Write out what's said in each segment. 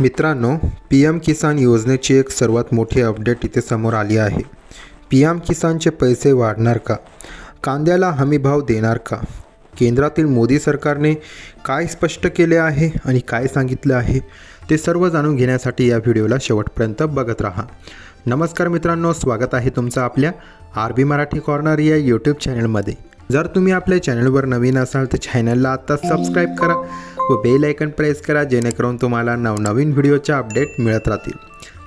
मित्रांनो P M किसान योजनेची एक सर्वात मोठी अपडेट इथे समोर आली आहे. पी एम किसानचे पैसे वाढणार का? कांद्याला हमीभाव देणार का? केंद्रातील मोदी सरकारने काय स्पष्ट केले आहे आणि काय सांगितलं आहे ते सर्व जाणून घेण्यासाठी या व्हिडिओला शेवटपर्यंत बघत राहा. नमस्कार मित्रांनो स्वागत आहे तुमचं आपल्या आर बी मराठी कॉर्नर या यूट्यूब चॅनलमध्ये जर तुम्ही आपल्या चॅनलवर नवीन असाल तर चॅनलला आत्ता सबस्क्राईब करा व बेल आयकन प्रेस करा जेणेकरून तुम्हाला नवनवीन व्हिडिओचे अपडेट मिळत राहतील.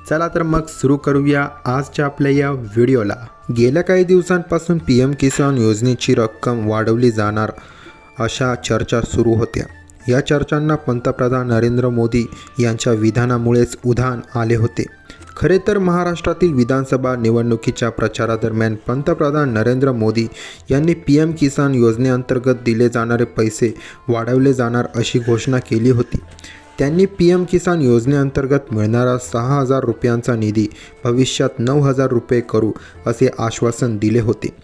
चला तर मग सुरू करूया आजच्या आपल्या या व्हिडिओला गेल्या काही दिवसांपासून पी एम किसान योजनेची रक्कम वाढवली जाणार अशा चर्चा सुरू होत्या. या चर्चांना पंतप्रधान नरेंद्र मोदी यांच्या विधानामुळेच उधाण आले होते. खरे तर महाराष्ट्रातील विधानसभा निवडणुकीच्या प्रचारादरम्यान पंतप्रधान नरेंद्र मोदी यांनी पी एम किसान योजनेअंतर्गत दिले जाणारे पैसे वाढवले जाणार अशी घोषणा केली होती. त्यांनी पी एम किसान योजनेअंतर्गत मिळणारा सहा हजार रुपयांचा निधी भविष्यात नऊ हजार रुपये करू असे आश्वासन दिले होते.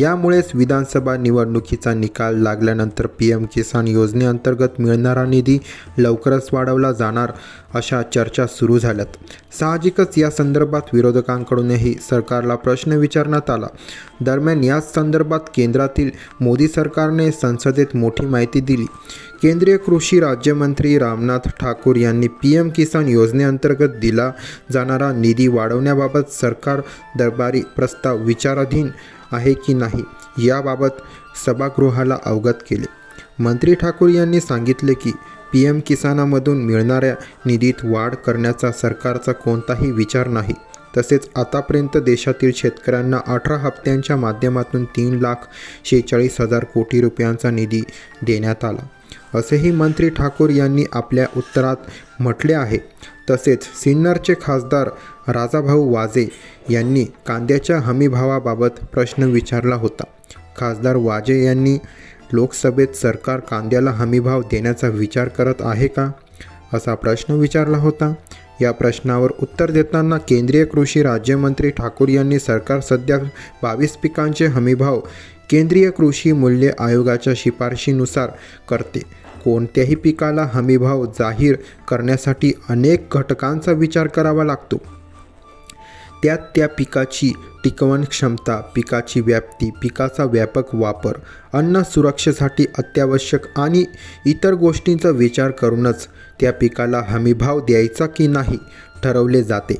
यामुळेच विधानसभा निवडणुकीचा निकाल लागल्यानंतर पी एम किसान योजनेअंतर्गत मिळणारा निधी लवकरच वाढवला जाणार अशा चर्चा सुरू झाल्यात. साहजिकच या संदर्भात विरोधकांकडूनही सरकारला प्रश्न विचारण्यात आला. दरम्यान याच संदर्भात केंद्रातील मोदी सरकारने संसदेत मोठी माहिती दिली. केंद्रीय कृषी राज्यमंत्री रामनाथ ठाकूर यांनी पी एम किसान योजनेअंतर्गत दिला जाणारा निधी वाढवण्याबाबत सरकार दरबारी प्रस्ताव विचाराधीन आहे की नाही याबाबत सभागृहाला अवगत केले. मंत्री ठाकूर यांनी सांगितले की पी एम किसानामधून मिळणाऱ्या निधीत वाढ करण्याचा सरकारचा कोणताही विचार नाही. तसेच आतापर्यंत देशातील शेतकऱ्यांना अठरा हप्त्यांच्या माध्यमातून तीन लाख शेहेचाळीस हजार कोटी रुपयांचा निधी देण्यात आला. असेही मंत्री ठाकूर यांनी आपल्या उत्तरात म्हटले आहे. तसेच सिन्नरचे खासदार राजाभाऊ वाजे यांनी कांद्याच्या हमीभावाबाबत प्रश्न विचारला होता. खासदार वाजे यांनी लोकसभेत सरकार कांद्याला हमीभाव देण्याचा विचार करत आहे का? असा प्रश्न विचारला होता. या प्रश्नावर उत्तर देताना केंद्रीय कृषी राज्यमंत्री ठाकूर यांनी सरकार सध्या बावीस पिकांचे हमीभाव केंद्रीय कृषी मूल्य आयोगाच्या शिफारशीनुसार करते. कोणत्याही पिकाला हमीभाव जाहीर करण्यासाठी अनेक घटकांचा विचार करावा लागतो. त्यात त्या पिकाची टिकवण क्षमता पिकाची व्याप्ती पिकाचा व्यापक वापर अन्न सुरक्षेसाठी अत्यावश्यक आणि इतर गोष्टींचा विचार करूनच त्या पिकाला हमीभाव द्यायचा की नाही ठरवले जाते.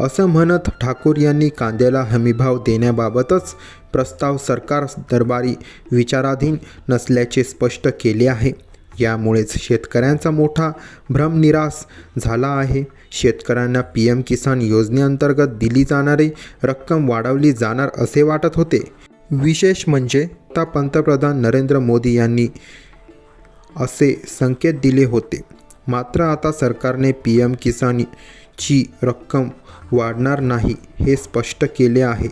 असं म्हणत ठाकूर यांनी कांद्याला हमीभाव देण्याबाबतच प्रस्ताव सरकार दरबारी विचाराधीन नसल्याचे स्पष्ट केले आहे. यामुळेच शेतकऱ्यांचा मोठा भ्रमनिरास झाला आहे. शेतकऱ्यांना पी एम किसान योजनेअंतर्गत दिली जाणारी रक्कम वाढवली जाणार असे वाटत होते. विशेष म्हणजे आता पंतप्रधान नरेंद्र मोदी यांनी असे संकेत दिले होते. मात्र आता सरकारने पी एम किसानची रक्कम वाढणार नाही हे स्पष्ट केले आहे.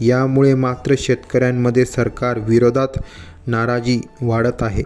यामुळे मात्र शेतकऱ्यांमध्ये सरकार विरोधात नाराजी वाढत आहे.